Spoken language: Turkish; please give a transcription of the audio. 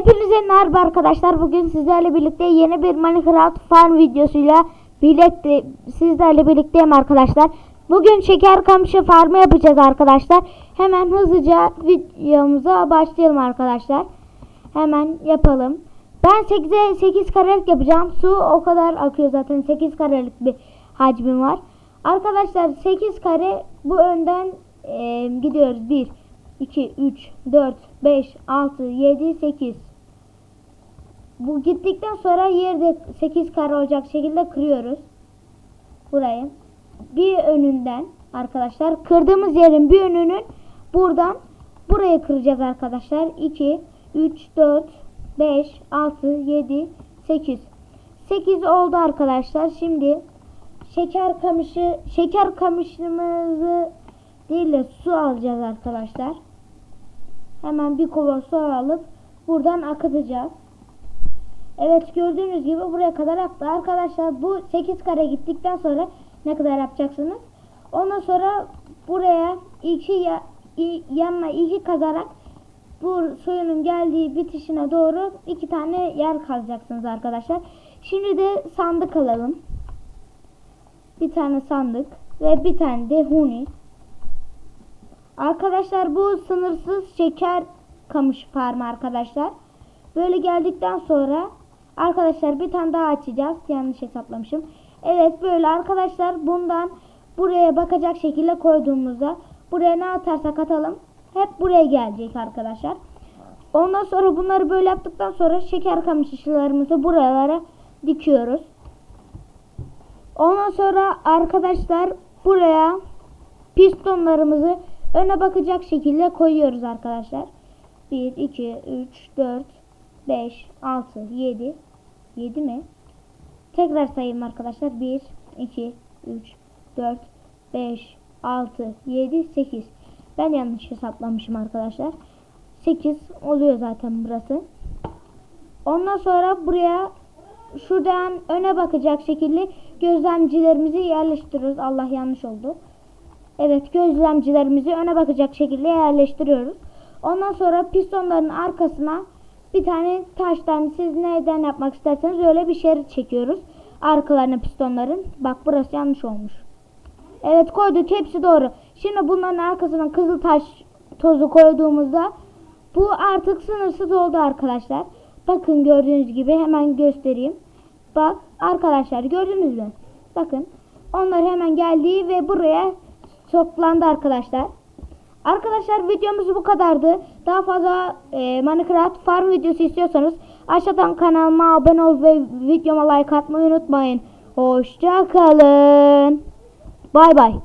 Hepinize merhaba arkadaşlar. Bugün sizlerle birlikte yeni bir Minecraft farm videosuyla birlikte sizlerle birlikteyim arkadaşlar. Bugün şeker kamışı farmı yapacağız arkadaşlar. Hemen hızlıca videomuza başlayalım arkadaşlar. Hemen yapalım. Ben 8'e 8 karelik yapacağım. Su o kadar akıyor zaten. 8 karelik bir hacmim var. Arkadaşlar 8 kare bu önden e, gidiyoruz. 1 2 3 4 5 6 7 8 Bu gittikten sonra yerde 8 kare olacak şekilde kırıyoruz. Burayı. Bir önünden arkadaşlar kırdığımız yerin bir önünün buradan buraya kıracağız arkadaşlar. 2 3 4 5 6 7 8 8 oldu arkadaşlar. Şimdi şeker kamışı şeker kamışımızı değil de su alacağız arkadaşlar. Hemen bir kova su alıp buradan akıtacağız. Evet gördüğünüz gibi buraya kadar aktı. Arkadaşlar bu 8 kare gittikten sonra ne kadar yapacaksınız? Ondan sonra buraya iki ya, yanına iki kazarak bu suyunun geldiği bitişine doğru iki tane yer kazacaksınız arkadaşlar. Şimdi de sandık alalım. Bir tane sandık ve bir tane de huni. Arkadaşlar bu sınırsız şeker kamış farmı arkadaşlar. Böyle geldikten sonra arkadaşlar bir tane daha açacağız. Yanlış hesaplamışım. Evet böyle arkadaşlar bundan buraya bakacak şekilde koyduğumuzda buraya ne atarsak atalım hep buraya gelecek arkadaşlar. Ondan sonra bunları böyle yaptıktan sonra şeker kamışlarımızı buralara dikiyoruz. Ondan sonra arkadaşlar buraya pistonlarımızı öne bakacak şekilde koyuyoruz arkadaşlar. 1, 2, 3, 4, 5, 6, 7. 7 mi? Tekrar sayayım arkadaşlar. 1, 2, 3, 4, 5, 6, 7, 8. Ben yanlış hesaplamışım arkadaşlar. 8 oluyor zaten burası. Ondan sonra buraya şuradan öne bakacak şekilde gözlemcilerimizi yerleştiriyoruz. Allah yanlış oldu. Evet gözlemcilerimizi öne bakacak şekilde yerleştiriyoruz. Ondan sonra pistonların arkasına bir tane taştan siz neden yapmak isterseniz öyle bir şerit çekiyoruz. Arkalarına pistonların. Bak burası yanlış olmuş. Evet koyduk hepsi doğru. Şimdi bunların arkasına kızıl taş tozu koyduğumuzda bu artık sınırsız oldu arkadaşlar. Bakın gördüğünüz gibi hemen göstereyim. Bak arkadaşlar gördünüz mü? Bakın onlar hemen geldi ve buraya toplandı arkadaşlar. Arkadaşlar videomuz bu kadardı. Daha fazla e, Minecraft farm videosu istiyorsanız aşağıdan kanalıma abone ol ve videoma like atmayı unutmayın. Hoşça kalın. Bay bay.